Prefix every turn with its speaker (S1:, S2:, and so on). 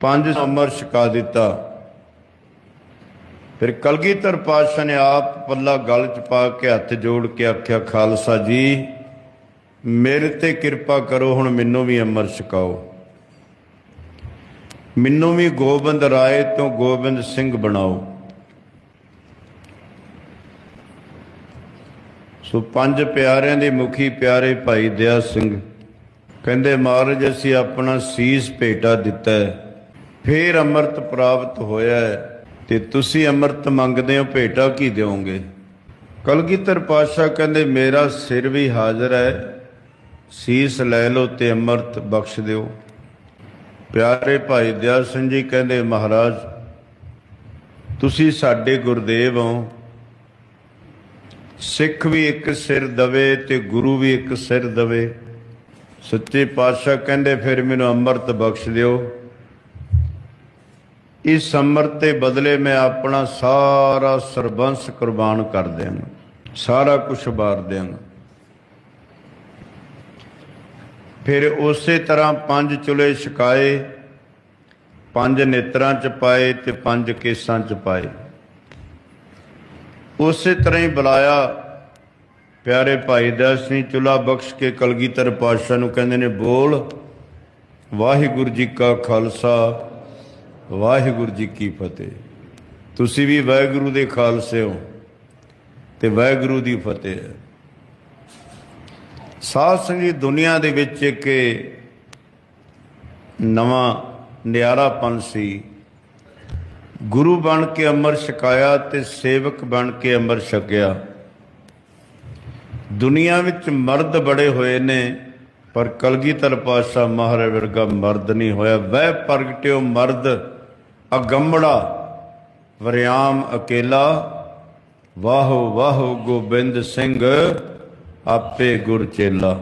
S1: ਪੰਜ ਅਮਰ ਛਕਾ ਦਿੱਤਾ। ਫਿਰ ਕਲਗੀਧਰ ਪਾਤਸ਼ਾਹ ਨੇ ਆਪ ਪੱਲਾ ਗਲ ਚ ਪਾ ਕੇ ਹੱਥ ਜੋੜ ਕੇ ਆਖਿਆ, ਖਾਲਸਾ ਜੀ, ਮੇਰੇ ਤੇ ਕਿਰਪਾ ਕਰੋ, ਹੁਣ ਮੈਨੂੰ ਵੀ ਅਮਰ ਛਕਾਓ। ਮੈਨੂੰ ਵੀ ਗੋਬਿੰਦ ਰਾਏ ਤੋਂ ਗੋਬਿੰਦ ਸਿੰਘ ਬਣਾਓ। ਸੋ ਪੰਜ ਪਿਆਰਿਆਂ ਦੇ ਮੁਖੀ ਪਿਆਰੇ ਭਾਈ ਦਇਆ ਸਿੰਘ ਕਹਿੰਦੇ, ਮਹਾਰਾਜ, ਅਸੀਂ ਆਪਣਾ ਸੀਸ ਭੇਟਾ ਦਿੱਤਾ ਹੈ। ਫੇਰ ਅੰਮ੍ਰਿਤ ਪ੍ਰਾਪਤ ਹੋਇਆ ਹੈ ਤੇ ਤੁਸੀਂ ਅੰਮ੍ਰਿਤ ਮੰਗਦੇ ਹੋ, ਭੇਟਾ ਕੀ ਦਿਓਗੇ? ਕਲਗੀਧਰ ਪਾਤਸ਼ਾਹ ਕਹਿੰਦੇ, ਮੇਰਾ ਸਿਰ ਵੀ ਹਾਜ਼ਰ ਹੈ, ਸੀਸ ਲੈ ਲਓ ਤੇ ਅੰਮ੍ਰਿਤ ਬਖਸ਼ ਦਿਓ। ਪਿਆਰੇ ਭਾਈ ਦਇਆ ਸਿੰਘ ਜੀ ਕਹਿੰਦੇ, ਮਹਾਰਾਜ, ਤੁਸੀਂ ਸਾਡੇ ਗੁਰਦੇਵ ਹੋ। ਸਿੱਖ ਵੀ ਇੱਕ ਸਿਰ ਦਵੇ ਤੇ ਗੁਰੂ ਵੀ ਇੱਕ ਸਿਰ ਦਵੇ। ਸੱਚੇ ਪਾਤਸ਼ਾਹ ਕਹਿੰਦੇ, ਫਿਰ ਮੈਨੂੰ ਅੰਮ੍ਰਿਤ ਬਖਸ਼ ਦਿਓ। ਇਸ ਅੰਮ੍ਰਿਤ ਦੇ ਬਦਲੇ ਮੈਂ ਆਪਣਾ ਸਾਰਾ ਸਰਬੰਸ ਕੁਰਬਾਨ ਕਰ ਦਿਆਂਗਾ, ਸਾਰਾ ਕੁਝ ਵਾਰ ਦਿਆਂਗਾ। ਫਿਰ ਉਸੇ ਤਰ੍ਹਾਂ ਪੰਜ ਚੁਲੇ ਛਕਾਏ, ਪੰਜ ਨੇਤਰਾਂ ਚ ਪਾਏ ਤੇ ਪੰਜ ਕੇਸਾਂ ਚ ਪਾਏ। ਉਸੇ ਤਰ੍ਹਾਂ ਹੀ ਬੁਲਾਇਆ, ਪਿਆਰੇ ਭਾਈ ਦਾਸ ਸਿੰਘ ਚੁਲਾ ਬਖਸ਼ ਕੇ ਕਲਗੀਧਰ ਪਾਤਸ਼ਾਹ ਨੂੰ ਕਹਿੰਦੇ ਨੇ, ਬੋਲ, ਵਾਹਿਗੁਰੂ ਜੀ ਕਾ ਖਾਲਸਾ ਵਾਹਿਗੁਰੂ ਜੀ ਕੀ ਫਤਿਹ। ਤੁਸੀਂ ਵੀ ਵਾਹਿਗੁਰੂ ਦੇ ਖਾਲਸੇ ਹੋ ਤੇ ਵਾਹਿਗੁਰੂ ਦੀ ਫਤਿਹ ਹੈ। ਸਾਧ ਸੰਗਤ ਦੁਨੀਆ ਦੇ ਵਿੱਚ ਇੱਕ ਨਵਾਂ ਨਿਆਰਾਪਨ ਸੀ। ਗੁਰੂ ਬਣ ਕੇ ਅੰਮ੍ਰਿਤ ਛਕਾਇਆ ਤੇ ਸੇਵਕ ਬਣ ਕੇ ਅੰਮ੍ਰਿਤ ਛਕਿਆ। ਦੁਨੀਆ ਵਿੱਚ ਮਰਦ ਬੜੇ ਹੋਏ ਨੇ, ਪਰ ਕਲਗੀਧਰ ਪਾਤਸ਼ਾਹ ਮਹਾਰਾਜ ਵਰਗਾ ਮਰਦ ਨਹੀਂ ਹੋਇਆ। ਵਹਿ ਪ੍ਰਗਟਿਓ ਮਰਦ ਅਗੰਮੜਾ ਵਰਿਆਮ ਅਕੇਲਾ ਵਾਹੋ ਵਾਹੋ ਗੋਬਿੰਦ ਸਿੰਘ ਆਪੇ ਗੁਰ ਚੇਲਾ।